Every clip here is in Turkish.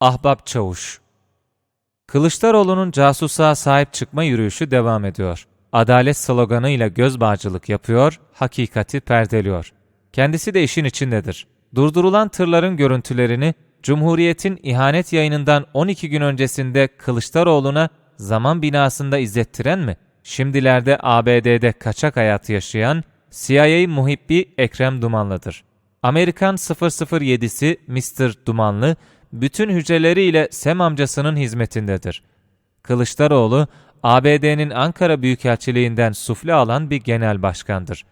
Ahbap Çavuş Kılıçdaroğlu'nun casusa sahip çıkma yürüyüşü devam ediyor. Adalet sloganıyla göz bağcılık yapıyor, hakikati perdeliyor. Kendisi de işin içindedir. Durdurulan tırların görüntülerini Cumhuriyet'in ihanet yayınından 12 gün öncesinde Kılıçdaroğlu'na zaman binasında izlettiren mi? Şimdilerde ABD'de kaçak hayat yaşayan CIA muhibbi Ekrem Dumanlı'dır. Amerikan 007'si Mr. Dumanlı, bütün hücreleriyle Sem amcasının hizmetindedir. Kılıçdaroğlu, ABD'nin Ankara Büyükelçiliğinden sufle alan bir genel başkandır.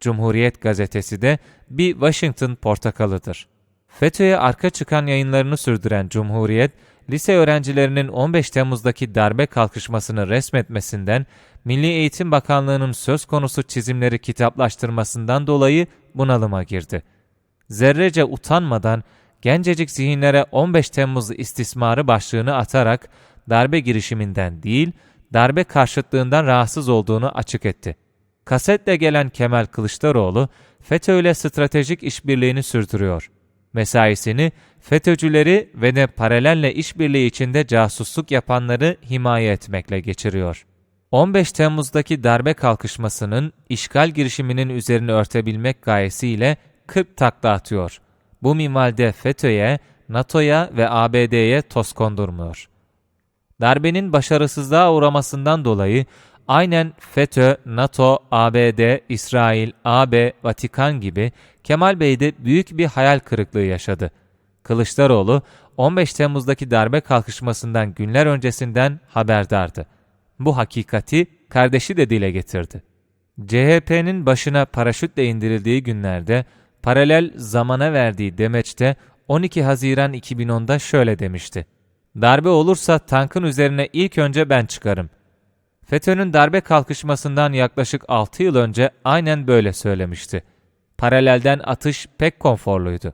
Cumhuriyet gazetesi de bir Washington portakalıdır. FETÖ'ye arka çıkan yayınlarını sürdüren Cumhuriyet, lise öğrencilerinin 15 Temmuz'daki darbe kalkışmasını resmetmesinden, Milli Eğitim Bakanlığı'nın söz konusu çizimleri kitaplaştırmasından dolayı bunalıma girdi. Zerrece utanmadan gencecik zihinlere 15 Temmuz istismarı başlığını atarak darbe girişiminden değil, darbe karşıtlığından rahatsız olduğunu açık etti. Kasetle gelen Kemal Kılıçdaroğlu, FETÖ ile stratejik işbirliğini sürdürüyor. Mesaisini FETÖ'cüleri ve de paralelle işbirliği içinde casusluk yapanları himaye etmekle geçiriyor. 15 Temmuz'daki darbe kalkışmasının işgal girişiminin üzerine örtebilmek gayesiyle 40 takla atıyor. Bu minvalde FETÖ'ye, NATO'ya ve ABD'ye toz kondurmuyor. Darbenin başarısızlığa uğramasından dolayı aynen FETÖ, NATO, ABD, İsrail, AB, Vatikan gibi Kemal Bey de büyük bir hayal kırıklığı yaşadı. Kılıçdaroğlu 15 Temmuz'daki darbe kalkışmasından günler öncesinden haberdardı. Bu hakikati kardeşi de dile getirdi. CHP'nin başına paraşütle indirildiği günlerde paralel zamana verdiği demeçte 12 Haziran 2010'da şöyle demişti. Darbe olursa tankın üzerine ilk önce ben çıkarım. FETÖ'nün darbe kalkışmasından yaklaşık 6 yıl önce aynen böyle söylemişti. Paralelden atış pek konforluydu.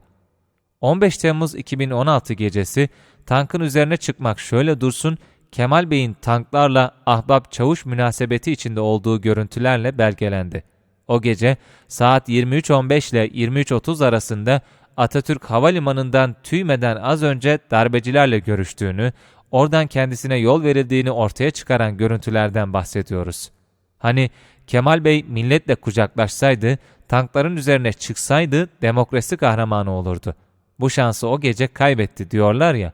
15 Temmuz 2016 gecesi tankın üzerine çıkmak şöyle dursun, Kemal Bey'in tanklarla ahbap çavuş münasebeti içinde olduğu görüntülerle belgelendi. O gece saat 23.15 ile 23.30 arasında Atatürk Havalimanı'ndan tüymeden az önce darbecilerle görüştüğünü, oradan kendisine yol verildiğini ortaya çıkaran görüntülerden bahsediyoruz. Hani Kemal Bey milletle kucaklaşsaydı, tankların üzerine çıksaydı demokrasi kahramanı olurdu. Bu şansı o gece kaybetti diyorlar ya.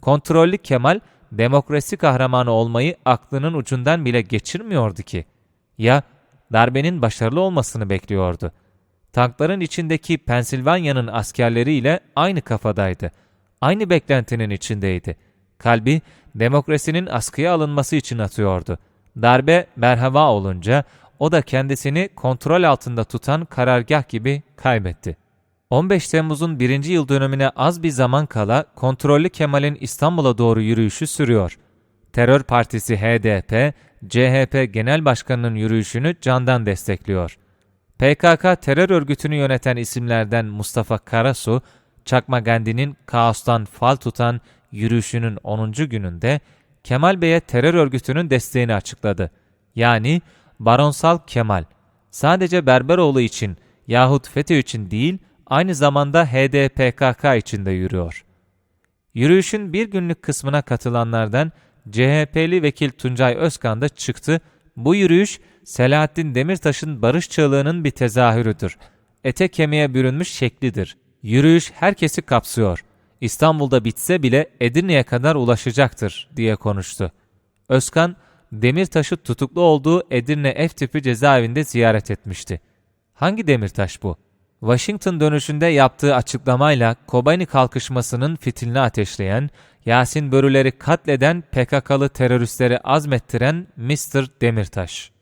Kontrollü Kemal, demokrasi kahramanı olmayı aklının ucundan bile geçirmiyordu ki. Ya darbenin başarılı olmasını bekliyordu. Tankların içindeki Pensilvanya'nın askerleriyle aynı kafadaydı. Aynı beklentinin içindeydi. Kalbi demokrasinin askıya alınması için atıyordu. Darbe merhaba olunca o da kendisini kontrol altında tutan karargah gibi kaybetti. 15 Temmuz'un birinci yıl dönümüne az bir zaman kala kontrollü Kemal'in İstanbul'a doğru yürüyüşü sürüyor. Terör partisi HDP, CHP Genel Başkanı'nın yürüyüşünü candan destekliyor. PKK terör örgütünü yöneten isimlerden Mustafa Karasu, Çakma Gandi'nin kaostan fal tutan yürüyüşünün 10. gününde Kemal Bey'e terör örgütünün desteğini açıkladı. Yani Baronsal Kemal. Sadece Berberoğlu için yahut FETÖ için değil, aynı zamanda HDPKK için de yürüyor. Yürüyüşün bir günlük kısmına katılanlardan CHP'li vekil Tuncay Özkan da çıktı. Bu yürüyüş Selahattin Demirtaş'ın barış çığlığının bir tezahürüdür. Ete kemiğe bürünmüş şeklidir. Yürüyüş herkesi kapsıyor. İstanbul'da bitse bile Edirne'ye kadar ulaşacaktır diye konuştu. Özkan, Demirtaş'ı tutuklu olduğu Edirne F tipi cezaevinde ziyaret etmişti. Hangi Demirtaş bu? Washington dönüşünde yaptığı açıklamayla Kobani kalkışmasının fitilini ateşleyen, Yasin Börüleri katleden PKK'lı teröristleri azmettiren Mr. Demirtaş.